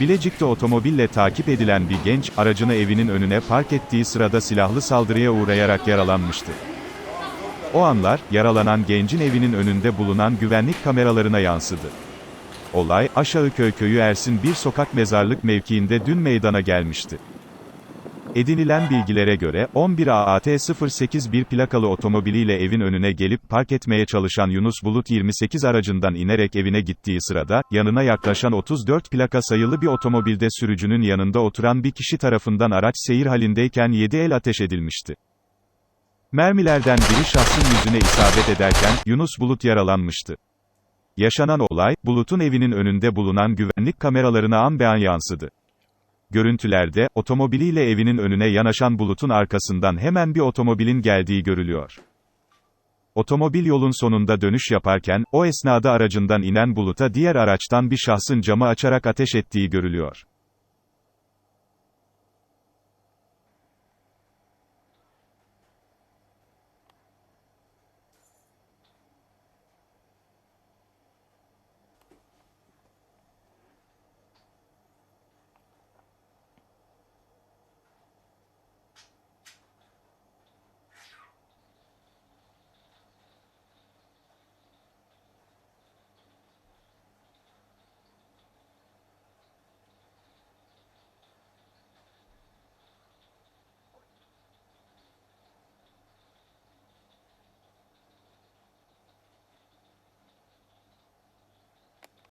Bilecik'te otomobille takip edilen bir genç, aracını evinin önüne park ettiği sırada silahlı saldırıya uğrayarak yaralanmıştı. O anlar, yaralanan gencin evinin önünde bulunan güvenlik kameralarına yansıdı. Olay, Aşağıköy köyü Ersin bir sokak mezarlık mevkiinde dün meydana gelmişti. Edinilen bilgilere göre, 11 AAT 081 plakalı otomobiliyle evin önüne gelip park etmeye çalışan Yunus Bulut 28 aracından inerek evine gittiği sırada, yanına yaklaşan 34 plaka sayılı bir otomobilde sürücünün yanında oturan bir kişi tarafından araç seyir halindeyken 7 el ateş edilmişti. Mermilerden biri şahsın yüzüne isabet ederken, Yunus Bulut yaralanmıştı. Yaşanan olay, Bulut'un evinin önünde bulunan güvenlik kameralarına an be an yansıdı. Görüntülerde, otomobiliyle evinin önüne yanaşan Bulut'un arkasından hemen bir otomobilin geldiği görülüyor. Otomobil yolun sonunda dönüş yaparken, o esnada aracından inen Bulut'a diğer araçtan bir şahsın camı açarak ateş ettiği görülüyor.